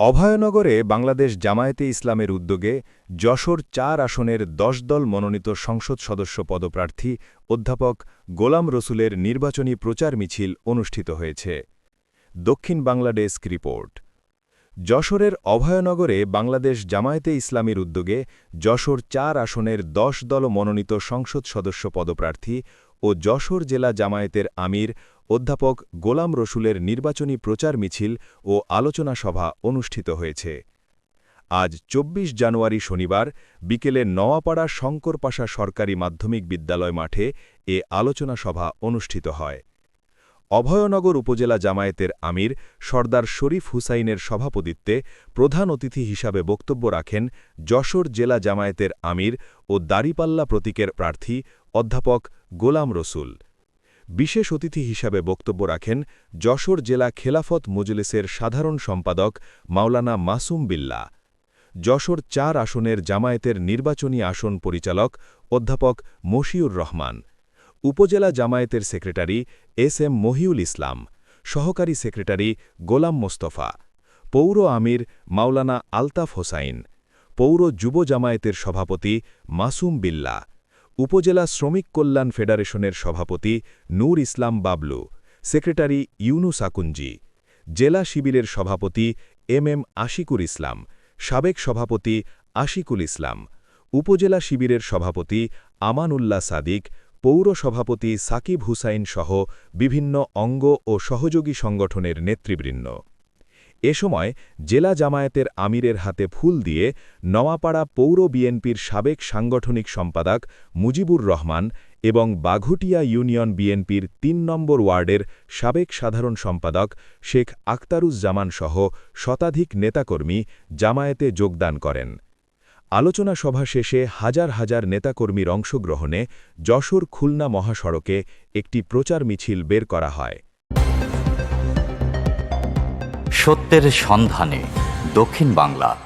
অভয়নগরে বাংলাদেশ জামায়াতে ইসলামের উদ্যোগে যশোর চার আসনের দশ দল মনোনীত সংসদ সদস্য পদপ্রার্থী অধ্যাপক গোলাম রসুলের নির্বাচনী প্রচার মিছিল অনুষ্ঠিত হয়েছে। দক্ষিণ বাংলাদেশ রিপোর্ট। যশোরের অভয়নগরে বাংলাদেশ জামায়াতে ইসলামীর উদ্যোগে যশোর চার আসনের দশ দল মনোনীত সংসদ সদস্য পদপ্রার্থী ও যশোর জেলা জামায়াতের আমির, অধ্যাপক গোলাম রসুলের নির্বাচনী প্রচার মিছিল ও আলোচনা সভা অনুষ্ঠিত হয়েছে। আজ ২৪ জানুয়ারি শনিবার বিকেলে নওয়াপাড়া শঙ্করপাশা সরকারি মাধ্যমিক বিদ্যালয় মাঠে এ আলোচনা সভা অনুষ্ঠিত হয়। অভয়নগর উপজেলা জামায়াতের আমির সর্দার শরীফ হুসাইনের সভাপতিত্বে প্রধান অতিথি হিসাবে বক্তব্য রাখেন যশোর জেলা জামায়াতের আমির ও দাড়িপাল্লা প্রতীকের প্রার্থী অধ্যাপক গোলাম রসুল। বিশেষ অতিথি হিসাবে বক্তব্য রাখেন যশোর জেলা খেলাফত মজলিসের সাধারণ সম্পাদক মাওলানা মাসুম বিল্লা। যশোর চার আসনের জামায়াতের নির্বাচনী আসন পরিচালক অধ্যাপক মশিউর রহমান। উপজেলা জামায়াতের secretary S M Mohiul Islam. সহকারী সেক্রেটারি গোলাম মোস্তফা। পৌর আমির মাওলানা আলতাফ হোসাইন। পৌর যুব জামায়াতের সভাপতি মাসুম বিল্লা। উপজেলা শ্রমিক কল্যাণ ফেডারেশনের সভাপতি নূর ইসলাম বাবলু, সেক্রেটারি ইউনুস আকুঞ্জি, জেলা শিবিরের সভাপতি এম এম আশিকুর ইসলাম, সাবেক সভাপতি আশিকুল ইসলাম, উপজেলা শিবিরের সভাপতি আমানুল্লাহ সাদিক, পৌর সভাপতি সাকিব হুসাইন সহ বিভিন্ন অঙ্গ ও সহযোগী সংগঠনের নেতৃবৃন্দ। এ সময় জেলা জামায়াতের আমিরের হাতে ফুল দিয়ে নওয়াপাড়া পৌর বিএনপির সাবেক সাংগঠনিক সম্পাদক মুজিবুর রহমান এবং বাঘুটিয়া ইউনিয়ন বিএনপির তিন নম্বর ওয়ার্ডের সাবেক সাধারণ সম্পাদক শেখ আক্তারুজ্জামান সহ শতাধিক নেতাকর্মী জামায়াতে যোগদান করেন। আলোচনা সভা শেষে হাজার হাজার নেতাকর্মীর অংশগ্রহণে যশোর খুলনা মহাসড়কে একটি প্রচার মিছিল বের করা হয়। সত্যের সন্ধানে দক্ষিণ বাংলা।